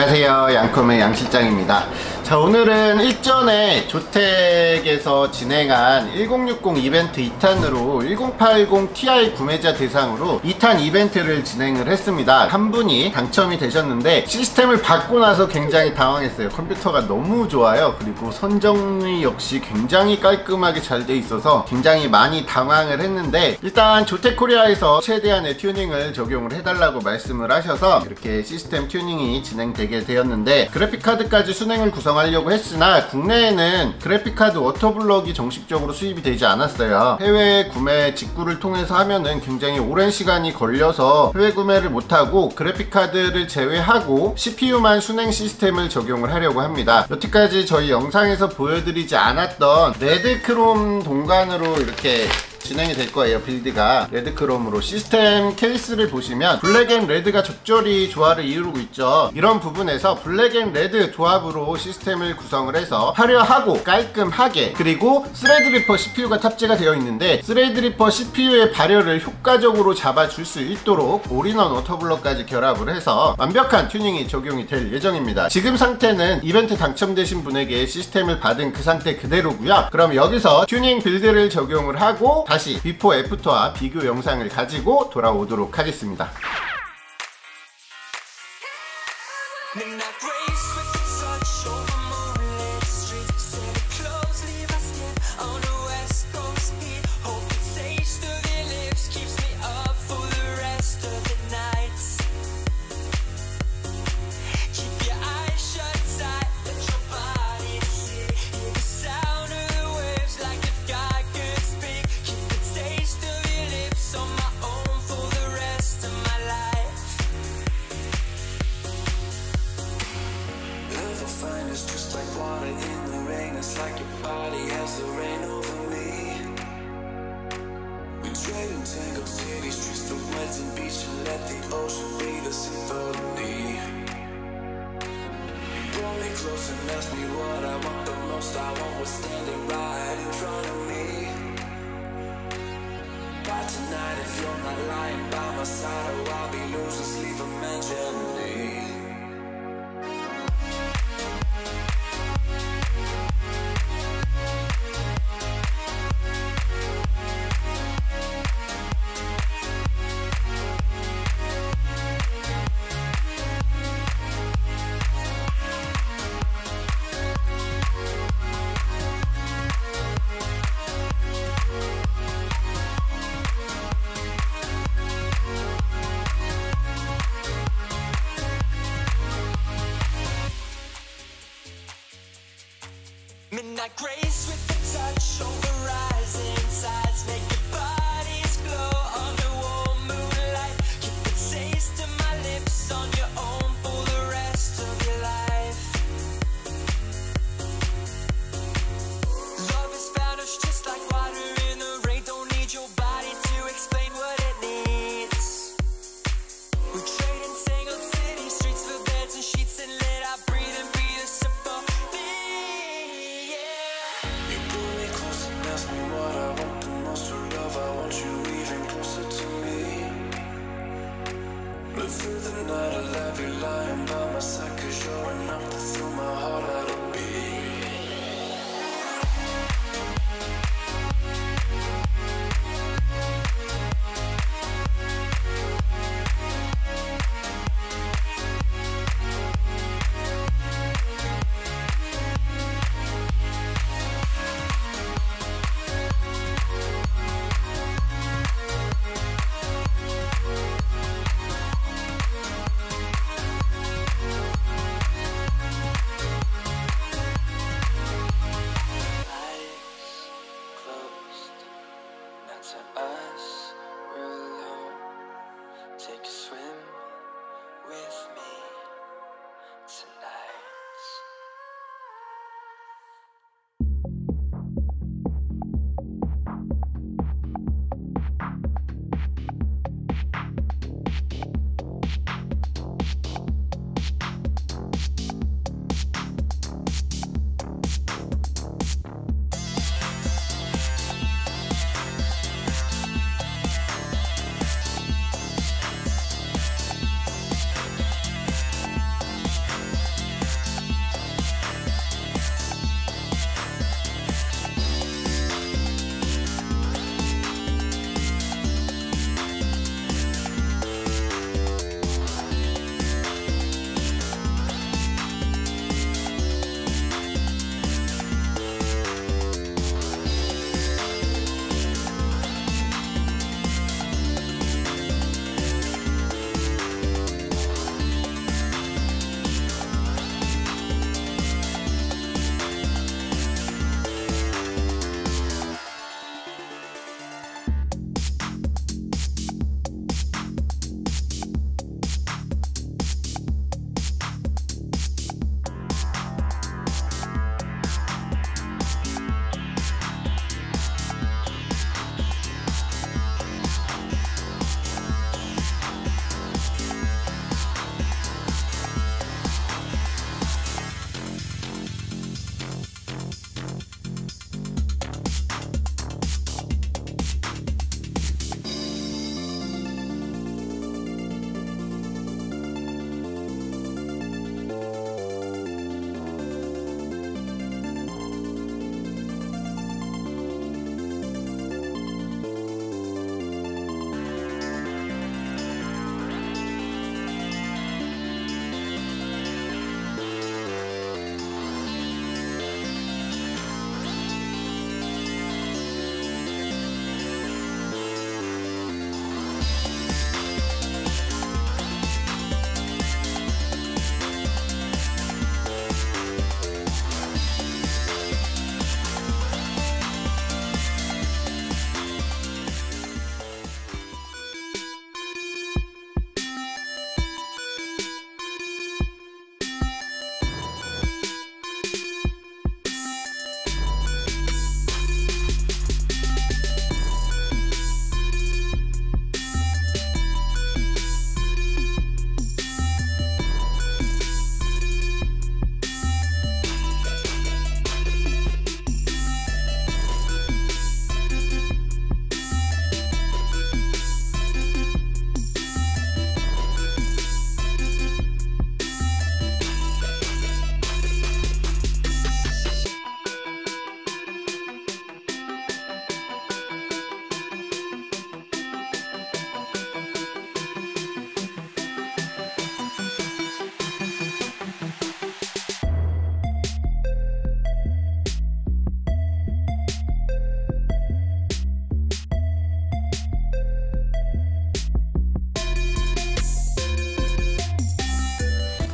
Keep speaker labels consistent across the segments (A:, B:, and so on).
A: 안녕하세요. 양컴의 양실장입니다. 자 오늘은 일전에 조택에서 진행한 1060 이벤트 2탄으로 1080 Ti 구매자 대상으로 2탄 이벤트를 진행을 했습니다. 한 분이 당첨이 되셨는데 시스템을 받고 나서 굉장히 당황했어요. 컴퓨터가 너무 좋아요. 그리고 선정이 역시 굉장히 깔끔하게 잘 돼 있어서 굉장히 많이 당황을 했는데 일단 조택코리아에서 최대한의 튜닝을 적용을 해달라고 말씀을 하셔서 이렇게 시스템 튜닝이 진행되 게 되었는데 그래픽카드까지 순행을 구성하려고 했으나 국내에는 그래픽카드 워터블럭이 정식적으로 수입이 되지 않았어요. 해외 구매 직구를 통해서 하면은 굉장히 오랜 시간이 걸려서 해외 구매를 못하고 그래픽카드를 제외하고 CPU만 순행 시스템을 적용을 하려고 합니다. 여태까지 저희 영상에서 보여드리지 않았던 레드크롬 동관으로 이렇게 진행이 될 거예요 빌드가. 레드크롬으로. 시스템 케이스를 보시면 블랙 앤 레드가 적절히 조화를 이루고 있죠. 이런 부분에서 블랙 앤 레드 조합으로 시스템을 구성을 해서 화려하고 깔끔하게 그리고 스레드리퍼 CPU가 탑재가 되어 있는데 스레드리퍼 CPU의 발열을 효과적으로 잡아줄 수 있도록 올인원 워터블럭까지 결합을 해서 완벽한 튜닝이 적용이 될 예정입니다. 지금 상태는 이벤트 당첨되신 분에게 시스템을 받은 그 상태 그대로고요. 그럼 여기서 튜닝 빌드를 적용을 하고 다시 비포 애프터와 비교 영상을 가지고 돌아오도록 하겠습니다.
B: Body
C: has the rain over me. We trade in tangled city streets, woods and beach, and let the ocean be the symphony. You pull me close and ask me what I want the most. I want what's standing right in front of me. By tonight, if you're not lying by my side, oh, I'll be losing sleep imagining.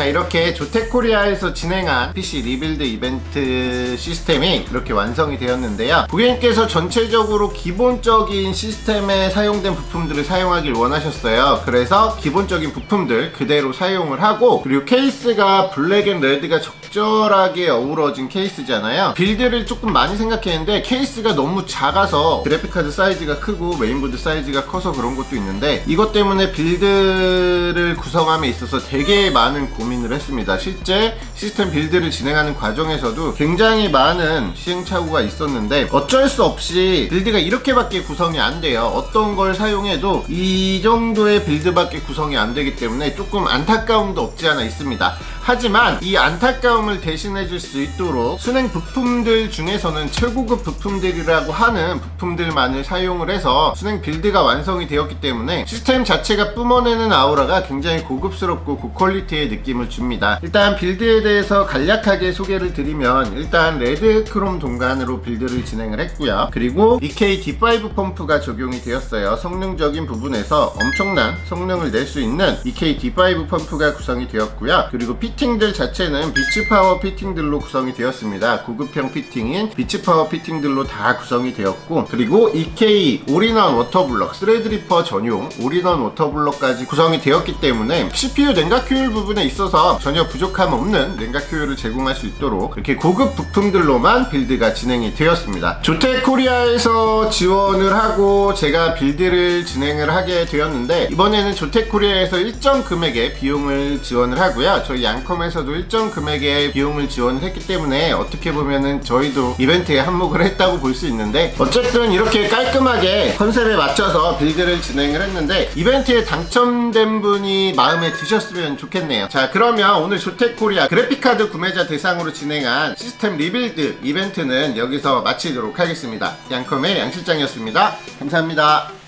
A: 자 이렇게 조텍코리아에서 진행한 PC 리빌드 이벤트 시스템이 이렇게 완성이 되었는데요. 고객님께서 전체적으로 기본적인 시스템에 사용된 부품들을 사용하길 원하셨어요. 그래서 기본적인 부품들 그대로 사용을 하고 그리고 케이스가 블랙 앤 레드가 적절하게 어우러진 케이스잖아요. 빌드를 조금 많이 생각했는데 케이스가 너무 작아서 그래픽카드 사이즈가 크고 메인보드 사이즈가 커서 그런 것도 있는데 이것 때문에 빌드를 구성함에 있어서 되게 많은 고민 을 했습니다. 실제 시스템 빌드를 진행하는 과정에서도 굉장히 많은 시행착오가 있었는데 어쩔 수 없이 빌드가 이렇게밖에 구성이 안 돼요. 어떤 걸 사용해도 이 정도의 빌드밖에 구성이 안 되기 때문에 조금 안타까움도 없지 않아 있습니다 하지만 이 안타까움을 대신해 줄 수 있도록 순행 부품들 중에서는 최고급 부품들이라고 하는 부품들만을 사용을 해서 순행 빌드가 완성이 되었기 때문에 시스템 자체가 뿜어내는 아우라가 굉장히 고급스럽고 고퀄리티의 느낌을 줍니다. 일단 빌드에 대해서 간략하게 소개를 드리면 일단 레드 크롬 동간으로 빌드를 진행을 했고요. 그리고 EK D5 펌프가 적용이 되었어요. 성능적인 부분에서 엄청난 성능을 낼 수 있는 EK D5 펌프가 구성이 되었고요. 그리고 피팅들 자체는 비츠 파워 피팅들로 구성이 되었습니다. 고급형 피팅인 비츠 파워 피팅들로 다 구성이 되었고 그리고 EK 올인원 워터블럭 스레드리퍼 전용 올인원 워터블럭까지 구성이 되었기 때문에 CPU 냉각 효율 부분에 있어서 전혀 부족함 없는 냉각 효율을 제공할 수 있도록 이렇게 고급 부품들로만 빌드가 진행이 되었습니다. 조텍 코리아에서 지원을 하고 제가 빌드를 진행을 하게 되었는데 이번에는 조텍 코리아에서 일정 금액의 비용을 지원을 하고요. 저희 양 컴에서도 일정 금액의 비용을 지원을 했기 때문에 어떻게 보면은 저희도 이벤트에 한몫을 했다고 볼 수 있는데 어쨌든 이렇게 깔끔하게 컨셉에 맞춰서 빌드를 진행을 했는데 이벤트에 당첨된 분이 마음에 드셨으면 좋겠네요. 자 그러면 오늘 조텍코리아 그래픽카드 구매자 대상으로 진행한 시스템 리빌드 이벤트는 여기서 마치도록 하겠습니다. 양컴의 양실장이었습니다. 감사합니다